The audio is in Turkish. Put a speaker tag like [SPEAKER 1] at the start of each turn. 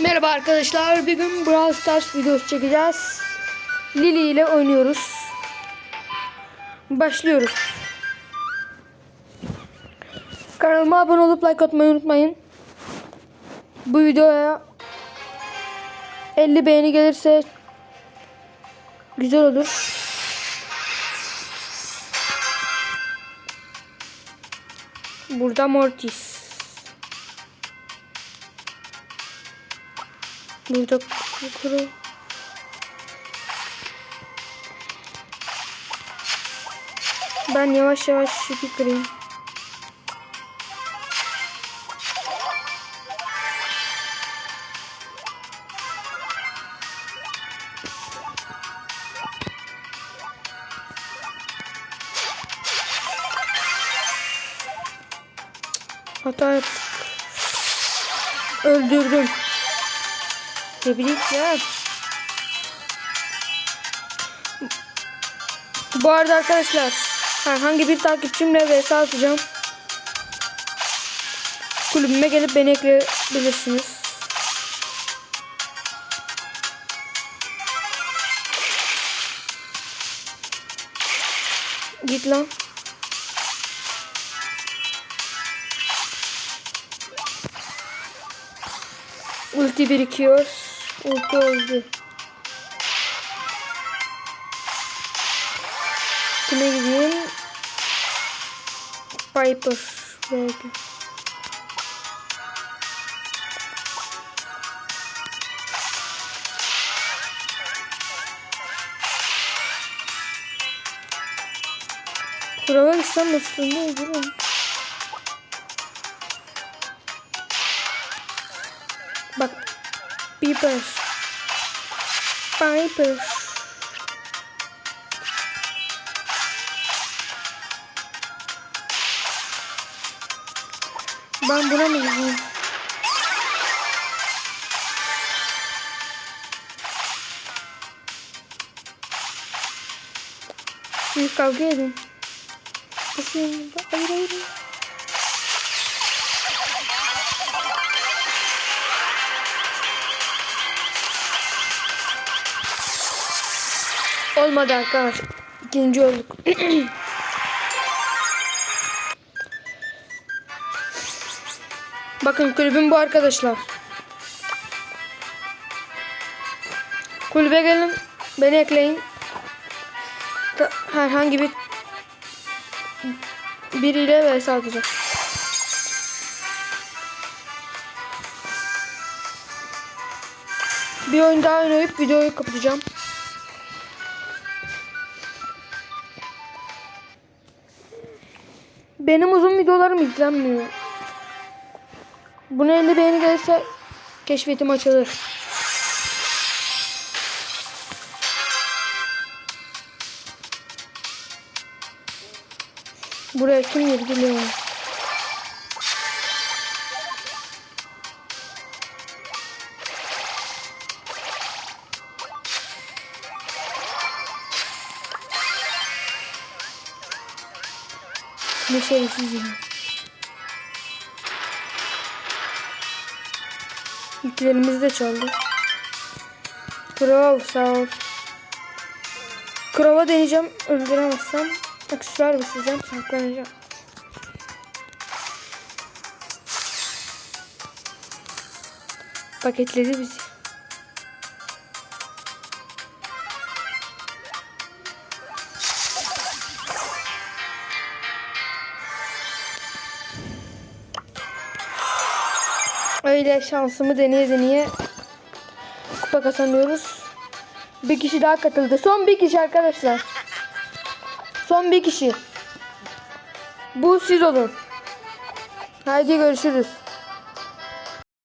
[SPEAKER 1] Merhaba arkadaşlar. Bir gün Brawl Stars videosu çekeceğiz. Lily ile oynuyoruz. Başlıyoruz. Kanalıma abone olup like atmayı unutmayın. Bu videoya 50 beğeni gelirse güzel olur. Burada Mortis. Burada kuru. Ben yavaş yavaş şu kırayım. Hata yaptık. Öldürdüm. Tebrikler. Bu arada arkadaşlar herhangi bir takipçimle vs atacağım. Kulübüme gelip beni ekleyebilirsiniz. Git lan. Ulti birikiyor. Ulti oldu. Kime gideyim? Piper. Belki. Kurava gitsem aslında olurum. Bak. Piper. Piper. Ben buna mı gideyim? Siz kavga edin. Hayır hayır. Olmadı arkadaşlar. İkinci olduk. Bakın kulübüm bu arkadaşlar. Kulübe gelin. Beni ekleyin. Herhangi bir biriyle vs atacağım. Bir oyun daha oynayıp videoyu kapatacağım. Benim uzun videolarım izlenmiyor. Buna 50 beğeni gelirse keşfetim açılır. Buraya kim girdi bilmiyorum. Ne şerefsiz ya. Yüklerimizi de çaldı. Krov sağ ol. Krova deneyeceğim. Öldüremezsem aksesuar basacağım. Saklanacağım. Paketledi bizi. Öyle şansımı deneye deneye kupa kazanıyoruz. Bir kişi daha katıldı. Son bir kişi arkadaşlar. Son bir kişi. Bu siz olun. Haydi görüşürüz.